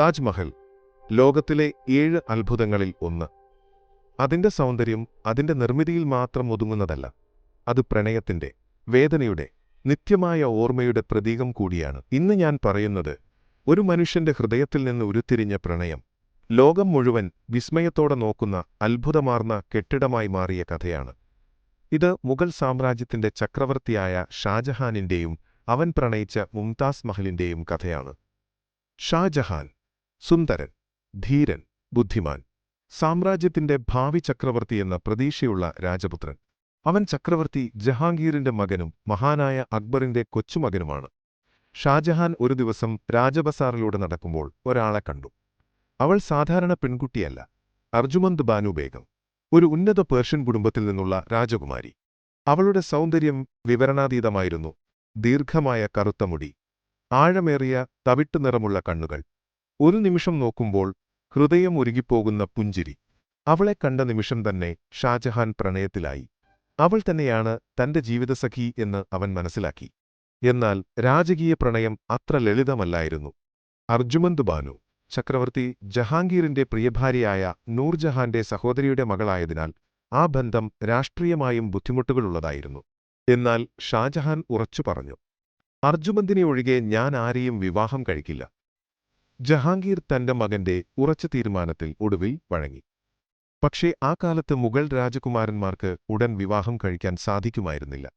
താജ്മഹൽ ലോകത്തിലെ ഏഴ് അത്ഭുതങ്ങളിൽ ഒന്ന്. അതിന്റെ സൗന്ദര്യം അതിന്റെ നിർമ്മിതിയിൽ മാത്രം ഒതുങ്ങുന്നതല്ല അത് പ്രണയത്തിന്റെ വേദനയുടെ നിത്യമായ ഓർമ്മയുടെ പ്രതീകം കൂടിയാണ്. ഇന്ന് ഞാൻ പറയുന്നത് ഒരു മനുഷ്യന്റെ ഹൃദയത്തിൽ നിന്ന് ഉരുത്തിരിഞ്ഞ പ്രണയം ലോകം മുഴുവൻ വിസ്മയത്തോടെ നോക്കുന്ന അത്ഭുതമാർന്ന കെട്ടിടമായി മാറിയ കഥയാണ്. ഇത് മുഗൾ സാമ്രാജ്യത്തിന്റെ ചക്രവർത്തിയായ ഷാജഹാനിന്റെയും അവൻ പ്രണയിച്ച മുംതാസ് മഹലിന്റെയും കഥയാണ്. ഷാജഹാൻ സുന്ദരൻ ധീരൻ ബുദ്ധിമാൻ സാമ്രാജ്യത്തിന്റെ ഭാവി ചക്രവർത്തി എന്ന പ്രതീക്ഷയുള്ള രാജപുത്രൻ. അവൻ ചക്രവർത്തി ജഹാംഗീറിന്റെ മകനും മഹാനായ അക്ബറിന്റെ കൊച്ചുമകനുമാണ്. ഷാജഹാൻ ഒരു ദിവസം രാജബസാറിലൂടെ നടക്കുമ്പോൾ ഒരാളെ കണ്ടു. അവൾ സാധാരണ പെൺകുട്ടിയല്ല. അർജുമന്ത് ബാനു ബേഗം ഒരു ഉന്നത പേർഷ്യൻ കുടുംബത്തിൽ നിന്നുള്ള രാജകുമാരി. അവളുടെ സൗന്ദര്യം വിവരണാതീതമായിരുന്നു. ദീർഘമായ കറുത്ത മുടി ആഴമേറിയ തവിട്ടു നിറമുള്ള കണ്ണുകൾ ഒരു നിമിഷം നോക്കുമ്പോൾ ഹൃദയം ഒരുകിപ്പോകുന്ന പുഞ്ചിരി. അവളെ കണ്ട നിമിഷം തന്നെ ഷാജഹാൻ പ്രണയത്തിലായി. അവൾ തന്നെയാണ് തന്റെ ജീവിതസഖി എന്ന് അവൻ മനസ്സിലാക്കി. എന്നാൽ രാജകീയ പ്രണയം അത്ര ലളിതമല്ലായിരുന്നു. അർജുമന്ത് ബാനു ചക്രവർത്തി ജഹാംഗീറിന്റെ പ്രിയഭാര്യയായ നൂർജഹാന്റെ സഹോദരിയുടെ മകളായതിനാൽ ആ ബന്ധം രാഷ്ട്രീയമായും ബുദ്ധിമുട്ടുകളുള്ളതായിരുന്നു. എന്നാൽ ഷാജഹാൻ ഉറച്ചു പറഞ്ഞു അർജുമന്തിനെ ഒഴികെ ഞാൻ ആരെയും വിവാഹം കഴിക്കില്ല. ജഹാംഗീർ തന്റെ മകന്റെ ഉറച്ച തീരുമാനത്തിൽ ഒടുവിൽ വഴങ്ങി. പക്ഷേ ആ കാലത്ത് മുഗൾ രാജകുമാരന്മാർക്ക് ഉടൻ വിവാഹം കഴിക്കാൻ സാധിക്കുമായിരുന്നില്ല.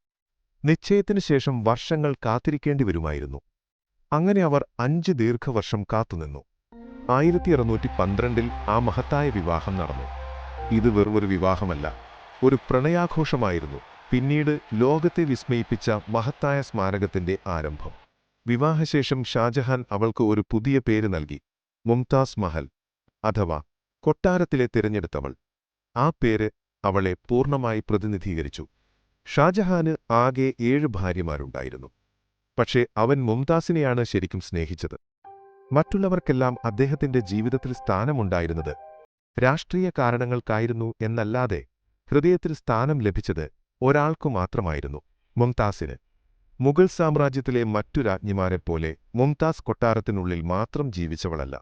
നിശ്ചയത്തിനു ശേഷം വർഷങ്ങൾ കാത്തിരിക്കേണ്ടി വരുമായിരുന്നു. അങ്ങനെ അവർ അഞ്ച് ദീർഘവർഷം കാത്തുനിന്നു. ആയിരത്തി അറുന്നൂറ്റി പന്ത്രണ്ടിൽ ആ മഹത്തായ വിവാഹം നടന്നു. ഇത് വെറുമൊരു വിവാഹമല്ല ഒരു പ്രണയാഘോഷമായിരുന്നു. പിന്നീട് ലോകത്തെ വിസ്മയിപ്പിച്ച മഹത്തായ സ്മാരകത്തിന്റെ ആരംഭം. വിവാഹശേഷം ഷാജഹാൻ അവൾക്ക് ഒരു പുതിയ പേര് നൽകി. മുംതാസ് മഹൽ അഥവാ കൊട്ടാരത്തിലെ തിരഞ്ഞെടുത്തവൾ. ആ പേര് അവളെ പൂർണമായി പ്രതിനിധീകരിച്ചു. ഷാജഹാന് ആകെ ഏഴ് ഭാര്യമാരുണ്ടായിരുന്നു. പക്ഷേ അവൻ മുംതാസിനെയാണ് ശരിക്കും സ്നേഹിച്ചത്. മറ്റുള്ളവർക്കെല്ലാം അദ്ദേഹത്തിന്റെ ജീവിതത്തിൽ സ്ഥാനമുണ്ടായിരുന്നത് രാഷ്ട്രീയ കാരണങ്ങൾക്കായിരുന്നു എന്നല്ലാതെ ഹൃദയത്തിൽ സ്ഥാനം ലഭിച്ചത് ഒരാൾക്കു മാത്രമായിരുന്നു മുംതാസിന്. മുഗൾ സാമ്രാജ്യത്തിലെ മറ്റു രാജ്ഞിമാരെപ്പോലെ മുംതാസ് കൊട്ടാരത്തിനുള്ളിൽ മാത്രം ജീവിച്ചവളല്ല.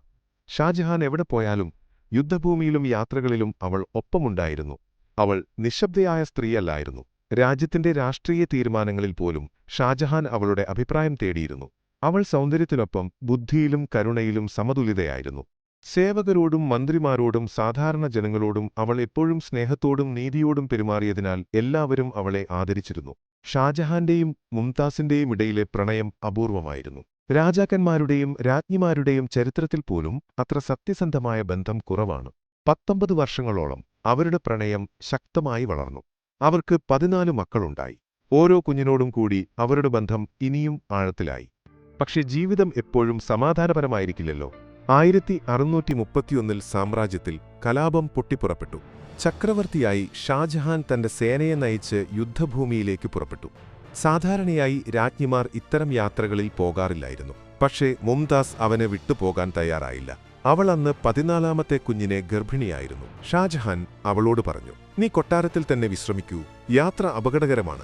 ഷാജഹാൻ എവിടെ പോയാലും യുദ്ധഭൂമിയിലും യാത്രകളിലും അവൾ ഒപ്പമുണ്ടായിരുന്നു. അവൾ നിശബ്ദയായ സ്ത്രീയല്ലായിരുന്നു. രാജ്യത്തിന്റെ രാഷ്ട്രീയ തീരുമാനങ്ങളിൽ പോലും ഷാജഹാൻ അവളുടെ അഭിപ്രായം തേടിയിരുന്നു. അവൾ സൗന്ദര്യത്തിനൊപ്പം ബുദ്ധിയിലും കരുണയിലും സമതുലിതയായിരുന്നു. സേവകരോടും മന്ത്രിമാരോടും സാധാരണ ജനങ്ങളോടും അവൾ എപ്പോഴും സ്നേഹത്തോടും നീതിയോടും പെരുമാറിയതിനാൽ എല്ലാവരും അവളെ ആദരിച്ചിരുന്നു. ഷാജഹാന്റെയും മുംതാസിന്റെയും ഇടയിലെ പ്രണയം അപൂർവമായിരുന്നു. രാജാക്കന്മാരുടെയും രാജ്ഞിമാരുടെയും ചരിത്രത്തിൽ പോലും അത്ര സത്യസന്ധമായ ബന്ധം കുറവാണ്. പത്തൊമ്പത് വർഷങ്ങളോളം അവരുടെ പ്രണയം ശക്തമായി വളർന്നു. അവർക്ക് പതിനാല് മക്കളുണ്ടായി. ഓരോ കുഞ്ഞിനോടും കൂടി അവരുടെ ബന്ധം ഇനിയും ആഴത്തിലായി. പക്ഷെ ജീവിതം എപ്പോഴും സമാധാനപരമായിരിക്കില്ലല്ലോ. ആയിരത്തി അറുന്നൂറ്റി മുപ്പത്തിയൊന്നിൽ സാമ്രാജ്യത്തിൽ കലാപം പൊട്ടിപ്പുറപ്പെട്ടു. ചക്രവർത്തിയായി ഷാജഹാൻ തന്റെ സേനയെ നയിച്ച് യുദ്ധഭൂമിയിലേക്ക് പുറപ്പെട്ടു. സാധാരണയായി രാജ്ഞിമാർ ഇത്തരം യാത്രകളിൽ പോകാറില്ലായിരുന്നു. പക്ഷേ മുംതാസ് അവനെ വിട്ടുപോകാൻ തയ്യാറായില്ല. അവൾ അന്ന് പതിനാലാമത്തെ കുഞ്ഞിനെ ഗർഭിണിയായിരുന്നു. ഷാജഹാൻ അവളോട് പറഞ്ഞു നീ കൊട്ടാരത്തിൽ തന്നെ വിശ്രമിക്കൂ. യാത്ര അപകടകരമാണ്.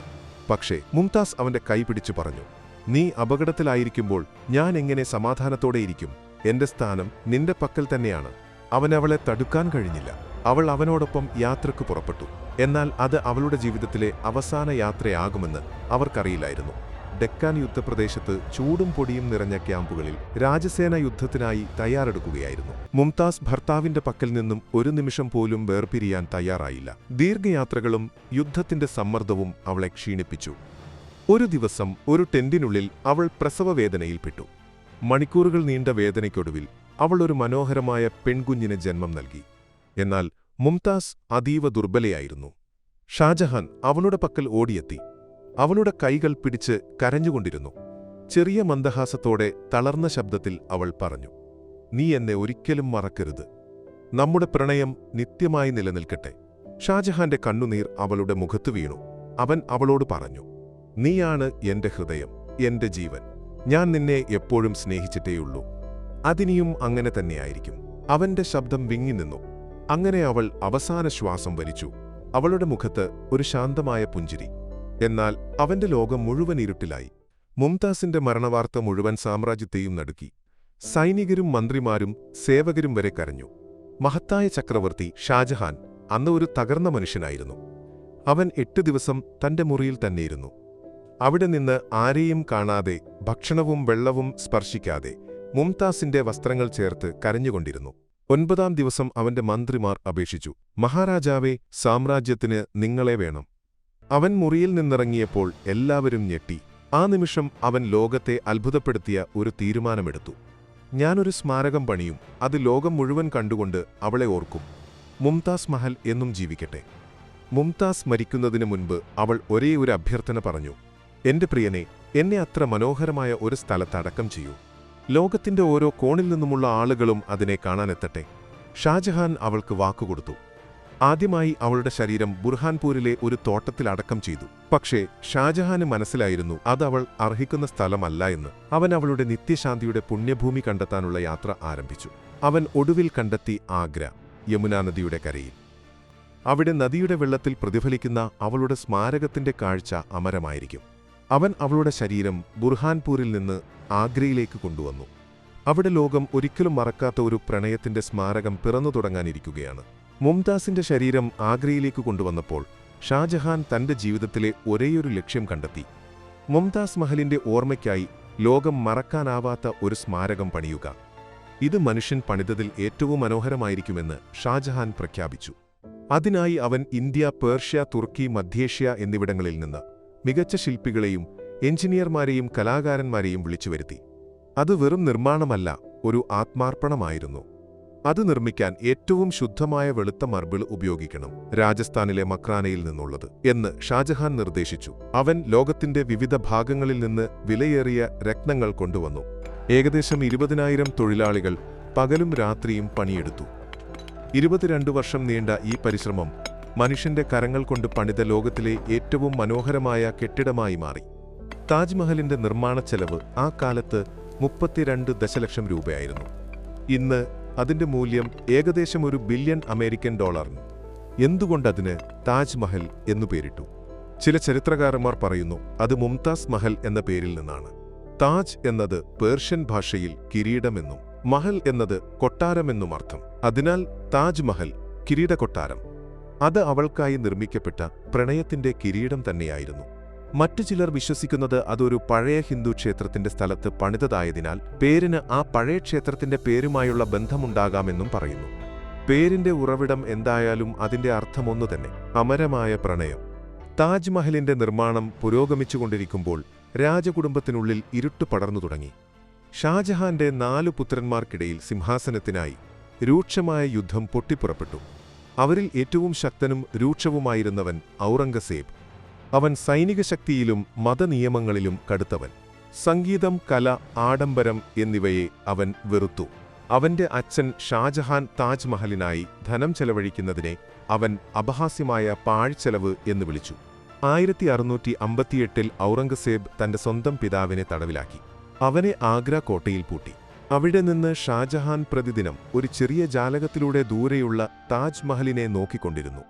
പക്ഷേ മുംതാസ് അവന്റെ കൈ പിടിച്ചു പറഞ്ഞു നീ അപകടത്തിലായിരിക്കുമ്പോൾ ഞാൻ എങ്ങനെ സമാധാനത്തോടെയിരിക്കും എന്റെ സ്ഥാനം നിന്റെ പക്കൽ തന്നെയാണ്. അവനവളെ തടുക്കാൻ കഴിഞ്ഞില്ല. അവൾ അവനോടൊപ്പം യാത്രയ്ക്ക് പുറപ്പെട്ടു. എന്നാൽ അത് അവളുടെ ജീവിതത്തിലെ അവസാന യാത്രയാകുമെന്ന് അവർക്കറിയില്ലായിരുന്നു. ഡെക്കാൻ യുദ്ധപ്രദേശത്ത് ചൂടും പൊടിയും നിറഞ്ഞ ക്യാമ്പുകളിൽ രാജസേന യുദ്ധത്തിനായി തയ്യാറെടുക്കുകയായിരുന്നു. മുംതാസ് ഭർത്താവിന്റെ പക്കൽ നിന്നും ഒരു നിമിഷം പോലും വേർപിരിയാൻ തയ്യാറായില്ല. ദീർഘയാത്രകളും യുദ്ധത്തിന്റെ സമ്മർദ്ദവും അവളെ ക്ഷീണിപ്പിച്ചു. ഒരു ദിവസം ഒരു ടെന്റിനുള്ളിൽ അവൾ പ്രസവവേദനയിൽപ്പെട്ടു. മണിക്കൂറുകൾ നീണ്ട വേദനയ്ക്കൊടുവിൽ അവൾ ഒരു മനോഹരമായ പെൺകുഞ്ഞിന് ജന്മം നൽകി. എന്നാൽ മുംതാസ് അതീവ ദുർബലയായിരുന്നു. ഷാജഹാൻ അവളുടെ പക്കൽ ഓടിയെത്തി. അവളുടെ കൈകൾ പിടിച്ച് കരഞ്ഞുകൊണ്ടിരുന്നു. ചെറിയ മന്ദഹാസത്തോടെ തളർന്ന ശബ്ദത്തിൽ അവൾ പറഞ്ഞു നീ എന്നെ ഒരിക്കലും മറക്കരുത്. നമ്മുടെ പ്രണയം നിത്യമായി നിലനിൽക്കട്ടെ. ഷാജഹാന്റെ കണ്ണുനീർ അവളുടെ മുഖത്തു വീണു. അവൻ അവളോട് പറഞ്ഞു നീയാണ് എന്റെ ഹൃദയം എന്റെ ജീവൻ. ഞാൻ നിന്നെ എപ്പോഴും സ്നേഹിച്ചിട്ടേയുള്ളൂ. അതിനിയും അങ്ങനെ തന്നെയായിരിക്കും. അവന്റെ ശബ്ദം വിങ്ങി നിന്നു. അങ്ങനെ അവൾ അവസാന ശ്വാസം വലിച്ചു. അവളുടെ മുഖത്ത് ഒരു ശാന്തമായ പുഞ്ചിരി. എന്നാൽ അവന്റെ ലോകം മുഴുവൻ ഇരുട്ടിലായി. മുംതാസിന്റെ മരണവാർത്ത മുഴുവൻ സാമ്രാജ്യത്തെയും നടുക്കി. സൈനികരും മന്ത്രിമാരും സേവകരും വരെ കരഞ്ഞു. മഹത്തായ ചക്രവർത്തി ഷാജഹാൻ അന്ന് ഒരു തകർന്ന മനുഷ്യനായിരുന്നു. അവൻ എട്ട് ദിവസം തന്റെ മുറിയിൽ തന്നെയിരുന്നു. അവിടെ നിന്ന് ആരെയും കാണാതെ ഭക്ഷണവും വെള്ളവും സ്പർശിക്കാതെ മുംതാസിന്റെ വസ്ത്രങ്ങൾ ചേർത്ത് കരഞ്ഞുകൊണ്ടിരുന്നു. ഒൻപതാം ദിവസം അവന്റെ മന്ത്രിമാർ അപേക്ഷിച്ചു മഹാരാജാവേ സാമ്രാജ്യത്തിന് നിങ്ങളെ വേണം. അവൻ മുറിയിൽ നിന്നിറങ്ങിയപ്പോൾ എല്ലാവരും ഞെട്ടി. ആ നിമിഷം അവൻ ലോകത്തെ അത്ഭുതപ്പെടുത്തിയ ഒരു തീരുമാനമെടുത്തു. ഞാനൊരു സ്മാരകം പണിയും അത് ലോകം മുഴുവൻ കണ്ടുകൊണ്ട് അവളെ ഓർക്കും. മുംതാസ് മഹൽ എന്നും ജീവിക്കട്ടെ. മുംതാസ് മരിക്കുന്നതിന് മുൻപ് അവൾ ഒരേ ഒരു അഭ്യർത്ഥന പറഞ്ഞു എന്റെ പ്രിയനെ എന്നെ അത്ര മനോഹരമായ ഒരു സ്ഥലത്തടക്കം ചെയ്യൂ. ലോകത്തിന്റെ ഓരോ കോണിൽ നിന്നുമുള്ള ആളുകളും അതിനെ കാണാനെത്തട്ടെ. ഷാജഹാൻ അവൾക്ക് വാക്കുകൊടുത്തു ആദ്യമായി അവളുടെ ശരീരം ബുർഹാൻപൂരിലെ ഒരു തോട്ടത്തിൽ അടക്കം ചെയ്തു. പക്ഷേ ഷാജഹാന് മനസ്സിലായിരുന്നു അത് അവൾ അർഹിക്കുന്ന സ്ഥലമല്ല എന്ന്. അവൻ അവളുടെ നിത്യശാന്തിയുടെ പുണ്യഭൂമി കണ്ടെത്താനുള്ള യാത്ര ആരംഭിച്ചു. അവൻ ഒടുവിൽ കണ്ടെത്തി ആഗ്ര യമുനാ നദിയുടെ കരയിൽ. അവിടെ നദിയുടെ വെള്ളത്തിൽ പ്രതിഫലിക്കുന്ന അവളുടെ സ്മാരകത്തിന്റെ കാഴ്ച അമരമായിരിക്കും. അവൻ അവളുടെ ശരീരം ബുർഹാൻപൂരിൽ നിന്ന് ആഗ്രയിലേക്ക് കൊണ്ടുവന്നു. അവിടെ ലോകം ഒരിക്കലും മറക്കാത്ത ഒരു പ്രണയത്തിന്റെ സ്മാരകം പിറന്നു തുടങ്ങാനിരിക്കുകയാണ്. മുംതാസിന്റെ ശരീരം ആഗ്രയിലേക്ക് കൊണ്ടുവന്നപ്പോൾ ഷാജഹാൻ തന്റെ ജീവിതത്തിലെ ഒരേയൊരു ലക്ഷ്യം കണ്ടെത്തി. മുംതാസ് മഹലിന്റെ ഓർമ്മയ്ക്കായി ലോകം മറക്കാനാവാത്ത ഒരു സ്മാരകം പണിയുക. ഇത് മനുഷ്യൻ പണിതതിൽ ഏറ്റവും മനോഹരമായിരിക്കുമെന്ന് ഷാജഹാൻ പ്രഖ്യാപിച്ചു. അതിനായി അവൻ ഇന്ത്യ പേർഷ്യ തുർക്കി മധ്യേഷ്യ എന്നിവിടങ്ങളിൽ നിന്ന് മികച്ച ശില്പികളെയും എഞ്ചിനീയർമാരെയും കലാകാരന്മാരെയും വിളിച്ചു വരുത്തി. അത് വെറും നിർമ്മാണമല്ല ഒരു ആത്മാർപ്പണമായിരുന്നു. അത് നിർമ്മിക്കാൻ ഏറ്റവും ശുദ്ധമായ വെളുത്ത മർബിൾ ഉപയോഗിക്കണം രാജസ്ഥാനിലെ മക്രാനയിൽ നിന്നുള്ളത് എന്ന് ഷാജഹാൻ നിർദ്ദേശിച്ചു. അവൻ ലോകത്തിന്റെ വിവിധ ഭാഗങ്ങളിൽ നിന്ന് വിലയേറിയ രത്നങ്ങൾ കൊണ്ടുവന്നു. ഏകദേശം ഇരുപതിനായിരം തൊഴിലാളികൾ പകലും രാത്രിയും പണിയെടുത്തു. ഇരുപത്തിരണ്ട് വർഷം നീണ്ട ഈ പരിശ്രമം മനുഷ്യന്റെ കരങ്ങൾ കൊണ്ട് പണിത ലോകത്തിലെ ഏറ്റവും മനോഹരമായ കെട്ടിടമായി മാറി. താജ്മഹലിന്റെ നിർമ്മാണ ചെലവ് ആ കാലത്ത് മുപ്പത്തിരണ്ട് ദശലക്ഷം രൂപയായിരുന്നു. ഇന്ന് അതിന്റെ മൂല്യം ഏകദേശം ഒരു ബില്യൺ അമേരിക്കൻ ഡോളറിന്. എന്തുകൊണ്ടതിന് താജ്മഹൽ എന്നു പേരിട്ടു? ചില ചരിത്രകാരന്മാർ പറയുന്നു അത് മുംതാസ് മഹൽ എന്ന പേരിൽ നിന്നാണ്. താജ് എന്നത് പേർഷ്യൻ ഭാഷയിൽ കിരീടമെന്നും മഹൽ എന്നത് കൊട്ടാരമെന്നും അർത്ഥം. അതിനാൽ താജ്മഹൽ കിരീട കൊട്ടാരം അത് അവൾക്കായി നിർമ്മിക്കപ്പെട്ട പ്രണയത്തിന്റെ കിരീടം തന്നെയായിരുന്നു. മറ്റു ചിലർ വിശ്വസിക്കുന്നത് അതൊരു പഴയ ഹിന്ദു ക്ഷേത്രത്തിന്റെ സ്ഥലത്ത് പണിതതായതിനാൽ പേരിന് ആ പഴയ ക്ഷേത്രത്തിന്റെ പേരുമായുള്ള ബന്ധമുണ്ടാകാമെന്നും പറയുന്നു. പേരിന്റെ ഉറവിടം എന്തായാലും അതിന്റെ അർത്ഥമൊന്നു തന്നെ അമരമായ പ്രണയം. താജ്മഹലിന്റെ നിർമ്മാണം പുരോഗമിച്ചുകൊണ്ടിരിക്കുമ്പോൾ രാജകുടുംബത്തിനുള്ളിൽ ഇരുട്ട് പടർന്നു തുടങ്ങി. ഷാജഹാന്റെ നാലു പുത്രന്മാർക്കിടയിൽ സിംഹാസനത്തിനായി രൂക്ഷമായ യുദ്ധം പൊട്ടിപ്പുറപ്പെട്ടു. അവരിൽ ഏറ്റവും ശക്തനും രൂക്ഷവുമായിരുന്നവൻ ഔറംഗസേബ്. അവൻ സൈനിക ശക്തിയിലും മതനിയമങ്ങളിലും കടുത്തവൻ. സംഗീതം കല ആഡംബരം എന്നിവയെ അവൻ വെറുത്തു. അവന്റെ അച്ഛൻ ഷാജഹാൻ താജ്മഹലിനായി ധനം ചെലവഴിക്കുന്നതിനെ അവൻ അപഹാസ്യമായ പാഴ്ചെലവ് എന്ന് വിളിച്ചു. ആയിരത്തി അറുന്നൂറ്റി അമ്പത്തിയെട്ടിൽ ഔറംഗസേബ് തന്റെ സ്വന്തം പിതാവിനെ തടവിലാക്കി. അവനെ ആഗ്ര കോട്ടയിൽ പൂട്ടി. അവിടെ നിന്ന് ഷാജഹാൻ പ്രതിദിനം ഒരു ചെറിയ ജാലകത്തിലൂടെ ദൂരെയുള്ള താജ്മഹലിനെ നോക്കിക്കൊണ്ടിരുന്നു.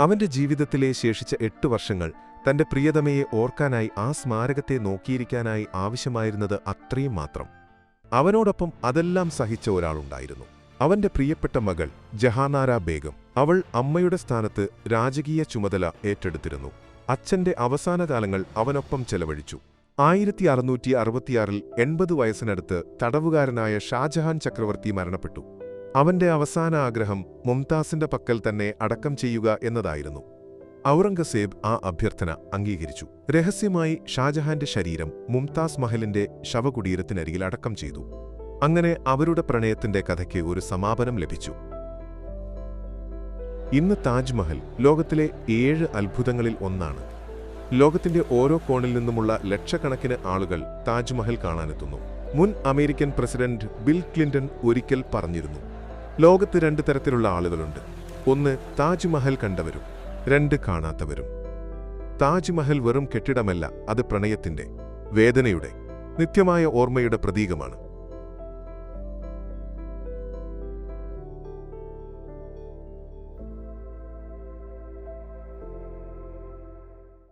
അവന്റെ ജീവിതത്തിലെ ശേഷിച്ച എട്ട് വർഷങ്ങൾ തന്റെ പ്രിയതമയെ ഓർക്കാനായി ആ സ്മാരകത്തെ നോക്കിയിരിക്കാനായി ആവശ്യമായിരുന്നത് അത്രയും മാത്രം. അവനോടൊപ്പം അതെല്ലാം സഹിച്ച ഒരാളുണ്ടായിരുന്നു. അവന്റെ പ്രിയപ്പെട്ട മകൾ ജഹാനാര ബേഗം. അവൾ അമ്മയുടെ സ്ഥാനത്ത് രാജകീയ ചുമതല ഏറ്റെടുത്തിരുന്നു. അച്ഛന്റെ അവസാനകാലങ്ങൾ അവനൊപ്പം ചെലവഴിച്ചു. ആയിരത്തി അറുന്നൂറ്റി അറുപത്തിയാറിൽ എൺപത് വയസ്സിനടുത്ത് തടവുകാരനായ ഷാജഹാൻ ചക്രവർത്തി മരണപ്പെട്ടു. അവന്റെ അവസാന ആഗ്രഹം മുംതാസിന്റെ പക്കൽ തന്നെ അടക്കം ചെയ്യുക എന്നതായിരുന്നു. ഔറംഗസേബ് ആ അഭ്യർത്ഥന അംഗീകരിച്ചു. രഹസ്യമായി ഷാജഹാന്റെ ശരീരം മുംതാസ് മഹലിന്റെ ശവകുടീരത്തിനരികിൽ അടക്കം ചെയ്തു. അങ്ങനെ അവരുടെ പ്രണയത്തിന്റെ കഥയ്ക്ക് ഒരു സമാപനം ലഭിച്ചു. ഇന്ന് താജ്മഹൽ ലോകത്തിലെ ഏഴ് അത്ഭുതങ്ങളിൽ ഒന്നാണ്. ലോകത്തിന്റെ ഓരോ കോണിൽ നിന്നുമുള്ള ലക്ഷക്കണക്കിന് ആളുകൾ താജ്മഹൽ കാണാനെത്തുന്നു. മുൻ അമേരിക്കൻ പ്രസിഡന്റ് ബിൽ ക്ലിന്റൺ ഒരിക്കൽ പറഞ്ഞിരുന്നു ലോകത്ത് രണ്ട് തരത്തിലുള്ള ആളുകളുണ്ട്. ഒന്ന് താജ്മഹൽ കണ്ടവരും രണ്ട് കാണാത്തവരും. താജ്മഹൽ വെറും കെട്ടിടമല്ല അത് പ്രണയത്തിന്റെ വേദനയുടെ നിത്യമായ ഓർമ്മയുടെ പ്രതീകമാണ്.